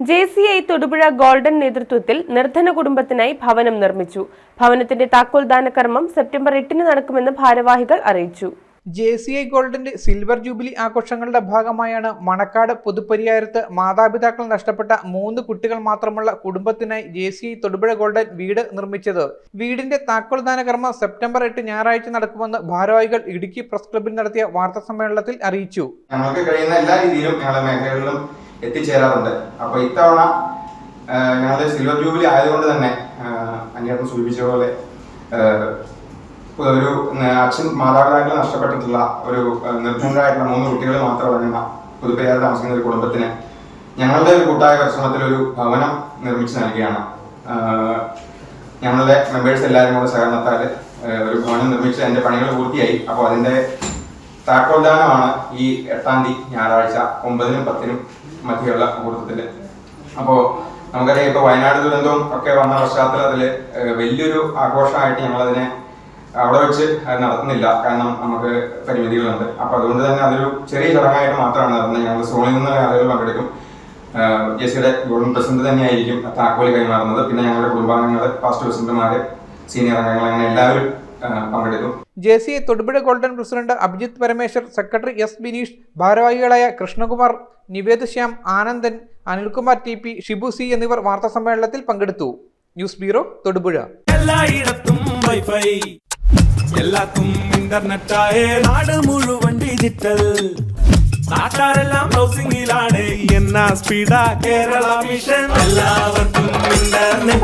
J C I Thodupuzha golden നേതൃത്വത്തിൽ നിർധന കുടുംബത്തിനായി ഭവനം നിർമ്മിച്ചു. ഭവനത്തിന്റെ താക്കോൽദാന കർമ്മം സെപ്റ്റംബർ എട്ടിന് നടക്കുമെന്ന് ഭാരവാഹികൾ അറിയിച്ചു. ജെ സി ഐ ഗോൾഡിന്റെ സിൽവർ ജൂബിലി ആഘോഷങ്ങളുടെ ഭാഗമായാണ് മണക്കാട് പുതുപ്പരിയാരത്ത് മാതാപിതാക്കൾ നഷ്ടപ്പെട്ട മൂന്ന് കുട്ടികൾ മാത്രമുള്ള കുടുംബത്തിനായി J C I Thodupuzha golden വീട് നിർമ്മിച്ചത്. വീടിന്റെ താക്കോൽദാന കർമ്മം സെപ്റ്റംബർ എട്ട് ഞായറാഴ്ച നടക്കുമെന്ന് ഭാരവാഹികൾ ഇടുക്കി പ്രസ് ക്ലബിൽ നടത്തിയ വാർത്താ സമ്മേളനത്തിൽ അറിയിച്ചു. ഞങ്ങൾക്ക് കഴിയുന്ന എല്ലാ രീതിയിലും ഞങ്ങളുടെ മേഖലകളിലും എത്തിച്ചേരാറുണ്ട്. അപ്പോൾ ഇത്തവണ ഞങ്ങൾ സിൽവർ ജൂബിലി ആയതുകൊണ്ട് തന്നെ അന്വേഷണം സൂചിപ്പിച്ച പോലെ ഒരു അച്ഛൻ മാതാപിതാക്കളെ നഷ്ടപ്പെട്ടിട്ടുള്ള ഒരു നിർദ്ധനരായിട്ടുള്ള മൂന്ന് കുട്ടികൾ മാത്രം അടങ്ങുന്ന പുതുപ്പേരെ താമസിക്കുന്ന ഒരു കുടുംബത്തിന്. ഞങ്ങളുടെ ഒരു കൂട്ടായ പരിശ്രമത്തിൽ ഒരു ഭവനം നിർമ്മിച്ചു നൽകുകയാണ് ഞങ്ങളുടെ മെമ്പേഴ്സ് എല്ലാവരും കൂടെ സഹകരണത്താൽ ഒരു ഭവനം നിർമ്മിച്ച് അതിന്റെ പണികൾ പൂർത്തിയായി. അപ്പോൾ അതിന്റെ താക്കോൽദാനമാണ് ഈ എട്ടാം തീയതി ഞായറാഴ്ച ഒമ്പതിനും പത്തിനും മധ്യയുള്ള മുഹൂർത്തത്തിൽ. അപ്പോ നമുക്കറിയാം ഇപ്പൊ വയനാട് ദുരന്തവും ഒക്കെ വന്ന പശ്ചാത്തലത്തിൽ വലിയൊരു ആഘോഷമായിട്ട് ഞങ്ങളതിനെ അവിടെ വെച്ച് നടത്തുന്നില്ല. കാരണം നമുക്ക് പരിമിതികളുണ്ട്. അപ്പൊ അതുകൊണ്ട് തന്നെ അതൊരു ചെറിയ ചടങ്ങായിട്ട് മാത്രമാണ് നടത്തുന്നത് ഞങ്ങൾ സോണിൽ നിന്ന് ആളുകൾ പങ്കെടുക്കും. ജെ സിയുടെ ഗോൾഡൻ പ്രസിഡന്റ് തന്നെയായിരിക്കും താക്കോൽ കൈമാറുന്നത്. പിന്നെ ഞങ്ങളുടെ കുടുംബാംഗങ്ങൾ പാസ്റ്റ് പ്രസിഡന്റുമാര് സീനിയർ അംഗങ്ങൾ അങ്ങനെ എല്ലാവരും പങ്കെടുക്കും. J C Thodupuzha golden president Abhijith Parameshwar secretary S Bineesh ഭാരവാഹികളായ Krishnakumar Nivedh Shyam Anandan Anilkumar T P Shibu C എന്നിവർ വാർത്താ സമ്മേളനത്തിൽ പങ്കെടുത്തു. News bureau Thodupuzha. എല്ലായിടത്തും വൈഫൈ. എല്ലാത്തും നാട് മുഴുവൻ ഡിജിറ്റൽ. നാട്ടാരെല്ലാം ബ്രൗസിംഗിലാണ് എന്നാ സ്പീഡാ കേരള മിഷൻ എല്ലാവർക്കും ഇന്റർനെറ്റാ